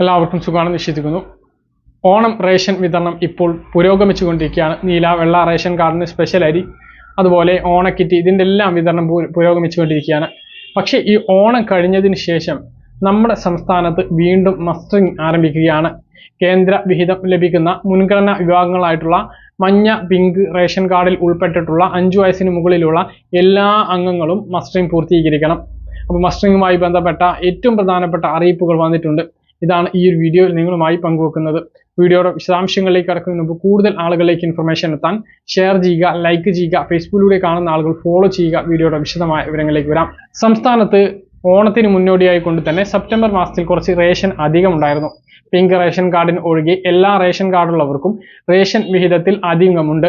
എല്ലാവർക്കും സുഖമാണ് വിശ്വസിക്കുന്നു ഓണം റേഷൻ വിതരണം ഇപ്പോൾ പുരോഗമിച്ചുകൊണ്ടിരിക്കുകയാണ്. നീല വെള്ള റേഷൻ കാർഡിന് സ്പെഷ്യൽ അരി അതുപോലെ ഓണക്കിറ്റ് ഇതിന്റെ എല്ലാം വിതരണം പുരോഗമിച്ചുകൊണ്ടിരിക്കുകയാണ്. പക്ഷേ ഈ ഓണം കഴിഞ്ഞതിന് ശേഷം നമ്മുടെ സംസ്ഥാനത്ത് വീണ്ടും മസ്റ്ററിംഗ് ആരംഭിക്കുകയാണ്. കേന്ദ്ര വിഹിതം ലഭിക്കുന്ന മുൻഗണനാ വിഭാഗങ്ങളായിട്ടുള്ള മഞ്ഞ പിങ്ക് റേഷൻ കാർഡിൽ ഉൾപ്പെട്ടിട്ടുള്ള അഞ്ചു വയസ്സിന് മുകളിലുള്ള എല്ലാ അംഗങ്ങളും മസ്റ്ററിംഗ് പൂർത്തീകരിക്കണം. അപ്പോൾ മസ്റ്ററിങ്ങുമായി ബന്ധപ്പെട്ട ഏറ്റവും പ്രധാനപ്പെട്ട അറിയിപ്പുകൾ വന്നിട്ടുണ്ട്. ഇതാണ് ഈ ഒരു വീഡിയോയിൽ നിങ്ങളുമായി പങ്കുവെക്കുന്നത്. വീഡിയോയുടെ വിശദാംശങ്ങളിലേക്ക് കടക്കുന്നതിന് മുമ്പ് കൂടുതൽ ആളുകളിലേക്ക് ഇൻഫർമേഷൻ എത്താൻ ഷെയർ ചെയ്യുക ലൈക്ക് ചെയ്യുക ഫേസ്ബുക്കിലൂടെ കാണുന്ന ആളുകൾ ഫോളോ ചെയ്യുക. വീഡിയോയുടെ വിശദമായ വിവരങ്ങളിലേക്ക് വരാം. സംസ്ഥാനത്ത് ഓണത്തിന് മുന്നോടിയായി കൊണ്ട് തന്നെ സെപ്റ്റംബർ മാസത്തിൽ കുറച്ച് റേഷൻ അധികം ഉണ്ടായിരുന്നു പിങ്ക് റേഷൻ കാർഡിന് ഒഴികെ എല്ലാ റേഷൻ കാർഡുള്ളവർക്കും റേഷൻ വിഹിതത്തിൽ അധികമുണ്ട്.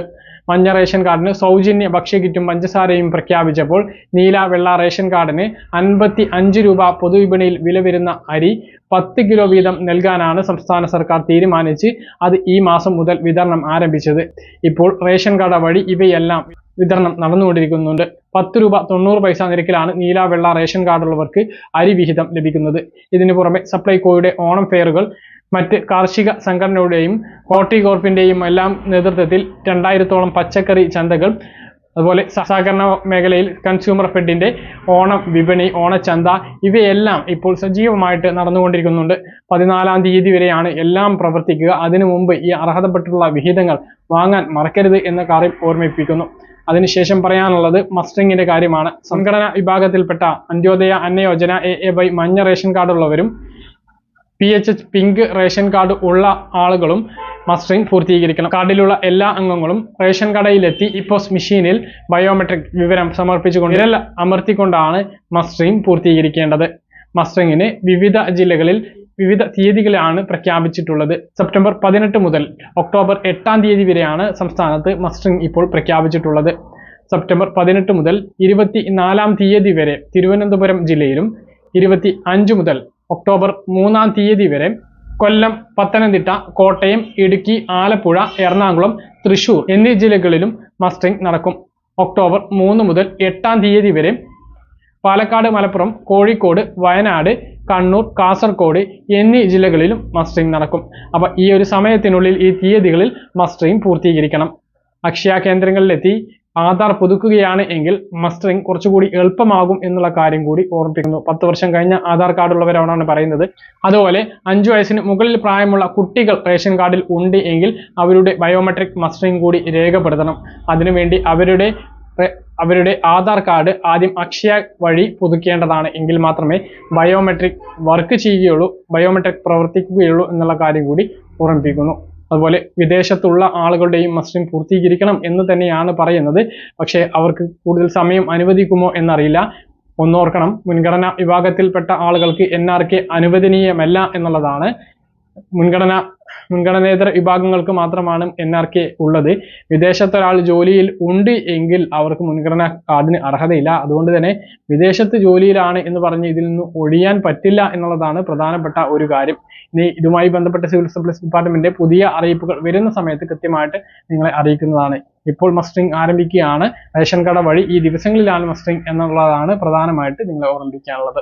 മഞ്ഞ റേഷൻ കാർഡിന് സൗജന്യ ഭക്ഷ്യകിറ്റും പഞ്ചസാരയും പ്രഖ്യാപിച്ചപ്പോൾ നീല വെള്ള റേഷൻ കാർഡിന് അൻപത്തി അഞ്ച് രൂപ പൊതുവിപണിയിൽ വില വരുന്ന അരി പത്ത് കിലോ വീതം നൽകാനാണ് സംസ്ഥാന സർക്കാർ തീരുമാനിച്ച് അത് ഈ മാസം മുതൽ വിതരണം ആരംഭിച്ചത്. ഇപ്പോൾ റേഷൻ കട വഴി ഇവയെല്ലാം വിതരണം നടന്നുകൊണ്ടിരിക്കുന്നുണ്ട്. പത്ത് രൂപ തൊണ്ണൂറ് പൈസ നിരക്കിലാണ് നീല വെള്ള റേഷൻ കാർഡുള്ളവർക്ക് അരി വിഹിതം ലഭിക്കുന്നത്. ഇതിനു പുറമെ സപ്ലൈകോയുടെ ഓണം ഫെയറുകൾ മറ്റ് കാർഷിക സംഘടനയുടെയും ഹോർട്ടികോർപ്പിന്റെയും എല്ലാം നേതൃത്വത്തിൽ രണ്ടായിരത്തോളം പച്ചക്കറി ചന്തകൾ അതുപോലെ സഹകരണ മേഖലയിൽ കൺസ്യൂമർ ഫെഡിന്റെ ഓണം വിപണി ഓണച്ചന്ത ഇവയെല്ലാം ഇപ്പോൾ സജീവമായിട്ട് നടന്നുകൊണ്ടിരിക്കുന്നുണ്ട്. പതിനാലാം തീയതി വരെയാണ് എല്ലാം പ്രവർത്തിക്കുക. അതിനു മുമ്പ് ഈ അർഹതപ്പെട്ടുള്ള വിഹിതങ്ങൾ വാങ്ങാൻ മറക്കരുത് എന്ന കാര്യം ഓർമ്മിപ്പിക്കുന്നു. അതിനുശേഷം പറയാനുള്ളത് മസ്റ്ററിങ്ങിന്റെ കാര്യമാണ്. സംഘടനാ വിഭാഗത്തിൽപ്പെട്ട Antyodaya Anna Yojana A A Y മഞ്ഞ ration കാർഡുള്ളവരും P H H pink ration card ഉള്ള ആളുകളും മസ്റ്ററിംഗ് പൂർത്തീകരിക്കണം. കാർഡിലുള്ള എല്ലാ അംഗങ്ങളും റേഷൻ കടയിലെത്തി ഇപ്പോസ് മെഷീനിൽ ബയോമെട്രിക് വിവരം സമർപ്പിച്ചുകൊണ്ട് വിരൽ അമർത്തിക്കൊണ്ടാണ് മസ്റ്ററിംഗ് പൂർത്തീകരിക്കേണ്ടത്. മസ്റ്ററിങ്ങിന് വിവിധ ജില്ലകളിൽ വിവിധ തീയതികളാണ് പ്രഖ്യാപിച്ചിട്ടുള്ളത്. സെപ്റ്റംബർ പതിനെട്ട് മുതൽ ഒക്ടോബർ എട്ടാം തീയതി വരെയാണ് സംസ്ഥാനത്ത് മസ്റ്ററിംഗ് ഇപ്പോൾ പ്രഖ്യാപിച്ചിട്ടുള്ളത്. സെപ്റ്റംബർ പതിനെട്ട് മുതൽ ഇരുപത്തി നാലാം തീയതി വരെ തിരുവനന്തപുരം ജില്ലയിലും ഇരുപത്തി അഞ്ച് മുതൽ ഒക്ടോബർ മൂന്നാം തീയതി വരെ കൊല്ലം പത്തനംതിട്ട കോട്ടയം ഇടുക്കി ആലപ്പുഴ എറണാകുളം തൃശൂർ എന്നീ ജില്ലകളിലും മസ്റ്ററിംഗ് നടക്കും. ഒക്ടോബർ മൂന്ന് മുതൽ എട്ടാം തീയതി വരെ പാലക്കാട് മലപ്പുറം കോഴിക്കോട് വയനാട് കണ്ണൂർ കാസർഗോഡ് എന്നീ ജില്ലകളിലും മസ്റ്ററിംഗ് നടക്കും. അപ്പോൾ ഈ ഒരു സമയത്തിനുള്ളിൽ ഈ തീയതികളിൽ മസ്റ്ററിംഗ് പൂർത്തീകരിക്കണം. അക്ഷയ കേന്ദ്രങ്ങളിലെത്തി ആധാർ പുതുക്കുകയാണ് എങ്കിൽ മസ്റ്ററിംഗ് കുറച്ചുകൂടി എളുപ്പമാകും എന്നുള്ള കാര്യം കൂടി ഓർമ്മിപ്പിക്കുന്നു. പത്ത് വർഷം കഴിഞ്ഞ ആധാർ കാർഡ് ഉള്ളവരാണ് പറയുന്നത്. അതുപോലെ അഞ്ചു വയസ്സിന് മുകളിൽ പ്രായമുള്ള കുട്ടികൾ റേഷൻ കാർഡിൽ ഉണ്ട് എങ്കിൽ അവരുടെ ബയോമെട്രിക് മസ്റ്ററിംഗ് കൂടി രേഖപ്പെടുത്തണം. അതിനുവേണ്ടി അവരുടെ അവരുടെ ആധാർ കാർഡ് ആദ്യം അക്ഷയ വഴി പുതുക്കേണ്ടതാണ് എങ്കിൽ മാത്രമേ ബയോമെട്രിക് വർക്ക് ചെയ്യുകയുള്ളൂ ബയോമെട്രിക് പ്രവർത്തിക്കുകയുള്ളൂ എന്നുള്ള കാര്യം കൂടി ഓർമ്മിപ്പിക്കുന്നു. അതുപോലെ വിദേശത്തുള്ള ആളുകളുടെയും മസ്റ്ററിംഗ് പൂർത്തീകരിക്കണം എന്ന് തന്നെയാണ് പറയുന്നത്. പക്ഷേ അവർക്ക് കൂടുതൽ സമയം അനുവദിക്കുമോ എന്നറിയില്ല. ഒന്നോർക്കണം. മുൻഗണനാ വിഭാഗത്തിൽപ്പെട്ട ആളുകൾക്ക് എൻ ആർ കെ അനുവദനീയമല്ല എന്നുള്ളതാണ്. മുൻഗണന മുൻഗണനേതര വിഭാഗങ്ങൾക്ക് മാത്രമാണ് എൻ ആർ കെ ഉള്ളത്. വിദേശത്തൊരാൾ ജോലിയിൽ ഉണ്ട് എങ്കിൽ അവർക്ക് മുൻഗണന കാർഡിന് അർഹതയില്ല. അതുകൊണ്ട് തന്നെ വിദേശത്ത് ജോലിയിലാണ് എന്ന് പറഞ്ഞ് ഇതിൽ നിന്ന് ഒഴിയാൻ പറ്റില്ല എന്നുള്ളതാണ് പ്രധാനപ്പെട്ട ഒരു കാര്യം. ഇനി ഇതുമായി ബന്ധപ്പെട്ട സിവിൽ സപ്ലൈസ് ഡിപ്പാർട്ട്മെന്റ് പുതിയ അറിയിപ്പുകൾ വരുന്ന സമയത്ത് കൃത്യമായിട്ട് നിങ്ങളെ അറിയിക്കുന്നതാണ്. ഇപ്പോൾ മസ്റ്ററിംഗ് ആരംഭിക്കുകയാണ്. റേഷൻ കട വഴി ഈ ദിവസങ്ങളിലാണ് മസ്റ്ററിംഗ് എന്നുള്ളതാണ് പ്രധാനമായിട്ട് നിങ്ങളെ ഓർമ്മിപ്പിക്കാനുള്ളത്.